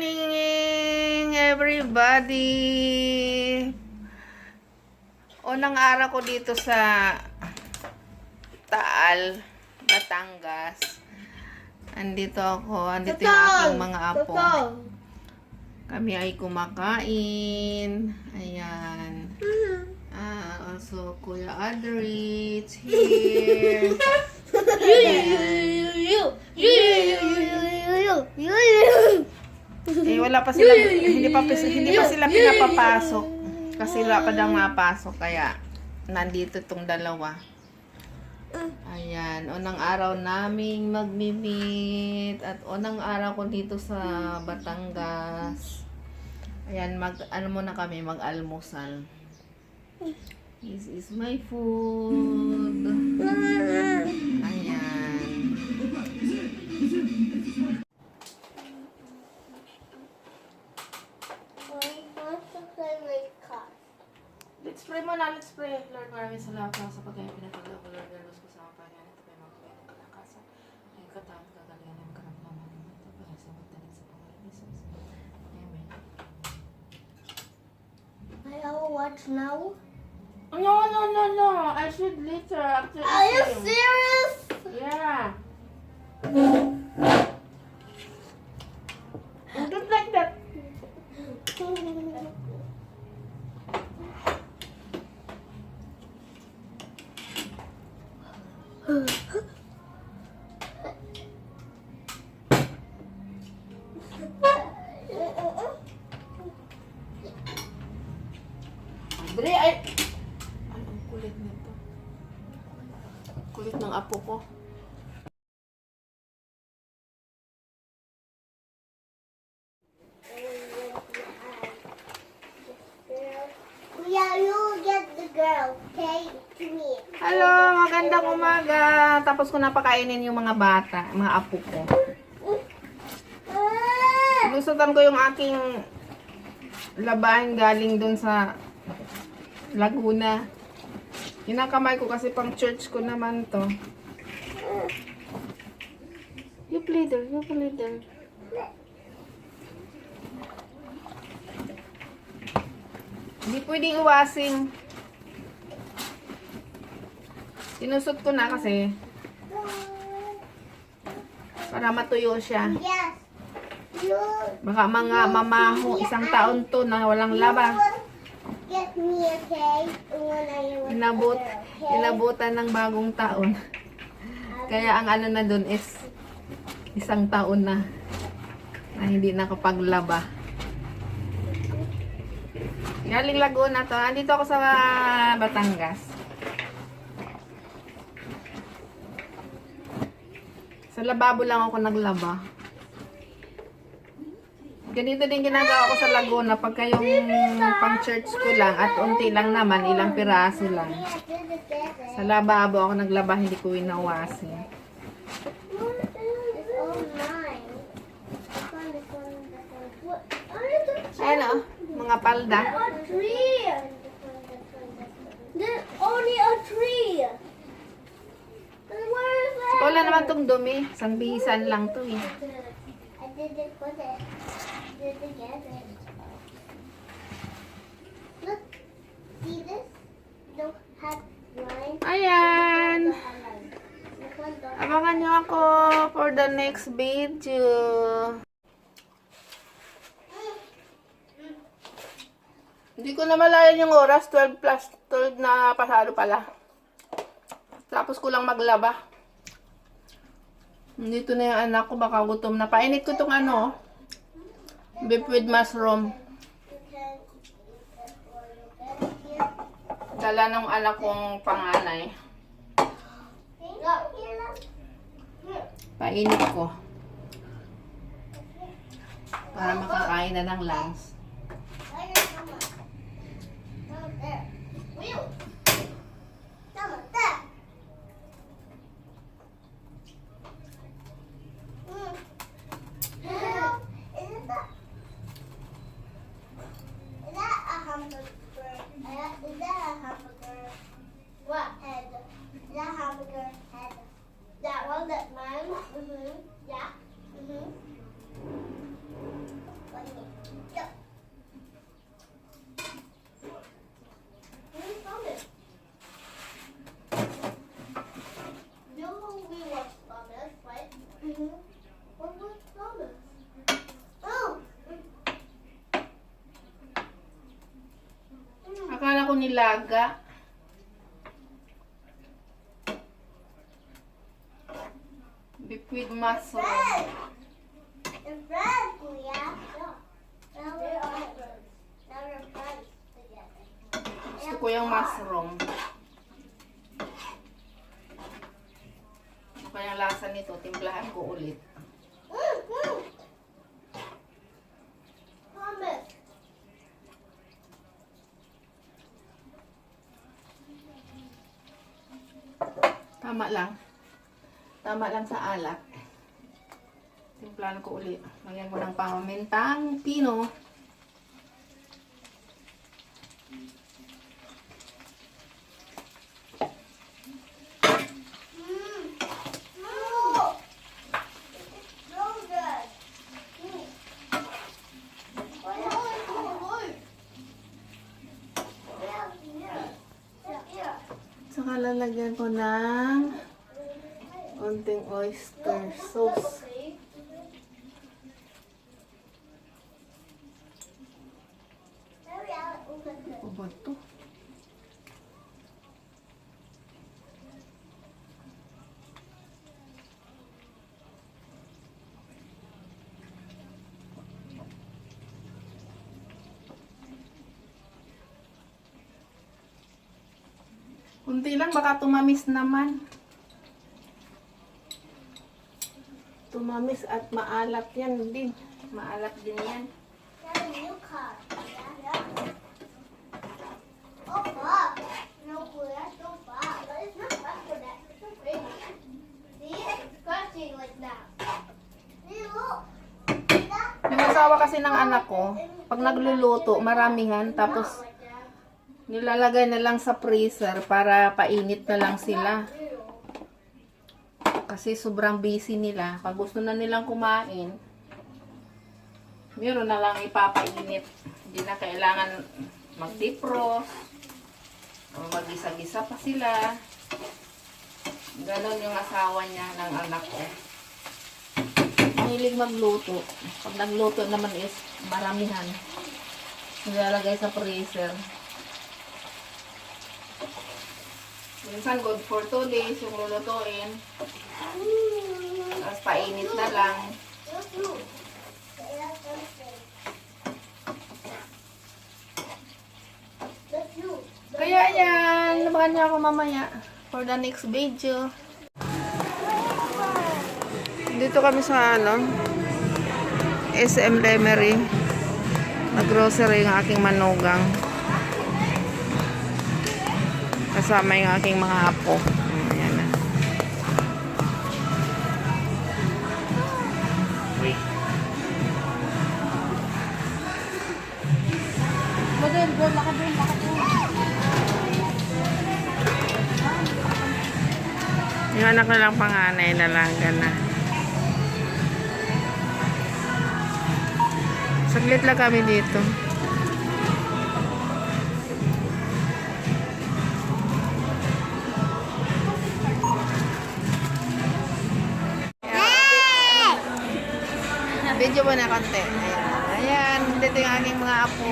morning, everybody! Unang araw ko dito sa Taal, Batangas. Andito ako, andito yung aking mga apo. Kami ay kumakain. Ayan. Ah, also, Kuya Adrich here. Eh, wala pa sila, hindi pa, hindi pa sila pinapapasok. Kasi wala pa daw mapasok, kaya nandito tong dalawa. Ayan, unang araw naming magmi-meet at unang araw ko dito sa Batangas. Ayan, mag, ano muna kami, mag-almusal. This is my food. Ayan. Let's pray muna, let's. Lord, maraming salamat sa pagkain ko, Lord. Lord, sa mga pangalan. Kayo mga ng kalakasan. Ay kagalingan ng karamdaman. Ito pa sa sa pangalan ni Jesus. Amen. I will watch now. No, no, no, no. I should later after Are you serious? Yeah. Dre, ay... Ay, ang kulit nito. Kulit ng apo ko. Yeah, you get the girl, okay? To me. Hello, magandang umaga. Tapos ko napakainin yung mga bata, mga apo ko. Lusutan ko yung aking labahin galing dun sa Laguna. Kinakamay ko kasi pang church ko naman to. You play there, you play there. Hindi pwedeng iwasin. Sinusot ko na kasi para matuyo siya. Baka mga mamaho isang taon to na walang laba. Me, okay? Inabot, okay? inabutan ng bagong taon. Kaya ang ano na dun is isang taon na na hindi nakapaglaba. Galing Laguna to. Andito ako sa Batangas. Sa lababo lang ako naglaba. Ganito din ginagawa ko sa Laguna pagka yung pang church ko lang at unti lang naman, ilang piraso lang. Sa lababo ako naglaba, hindi ko winawasin. It's all mine. This one, this one, this one. What? I have to Ayan o, mga palda. There's only a tree. Wala naman tong dumi. Sambihisan lang to eh. Did it with it. Did it together. Look. See this? Don't have line. Ayan. Abangan nyo ako for the next video. Hindi ko na malayan yung oras. 12 plus 12 na pasado pala. Tapos ko lang maglaba. Dito na yung anak ko. Baka gutom na. Painit ko tong ano. Beef with mushroom. Dala ng anak kong panganay. Painit ko. Para makakain na ng lunch. Nilaga. Beef with mushroom. Gusto ko yung mushroom. Ano kaya lasa nito? Timplahan ko ulit. Tama lang. Tama lang sa alat. Timplahan ko ulit. Lagyan mo ng pamamintang pino. Lalagyan ko ng konting oyster sauce. Hurry up, open it. Ano ba to? Kunti lang, baka tumamis naman. Tumamis at maalat yan din. Maalat din yan. Yung asawa kasi ng anak ko, pag nagluluto, maramihan, tapos. Nilalagay na lang sa freezer para painit na lang sila. Kasi sobrang busy nila. Pag gusto na nilang kumain, meron na lang ipapainit. Hindi na kailangan mag-defrost. O mag-gisa-gisa pa sila. Ganon yung asawa niya ng anak ko. Mahilig magluto. Pag nagluto naman is maramihan. Nilalagay sa freezer. Minsan good for two days yung lulutuin. Tapos painit na lang. Kaya yan, labakan niyo ako mamaya for the next video. Dito kami sa ano, SM Lemery. Nag-grocery ng aking manugang. Kasama yung aking mga apo. Ayan na. Yung anak na lang panganay, lalaga na. Saglit lang kami dito. Video mo na konti. Ayan. Ayan. Dito yung aking mga apo.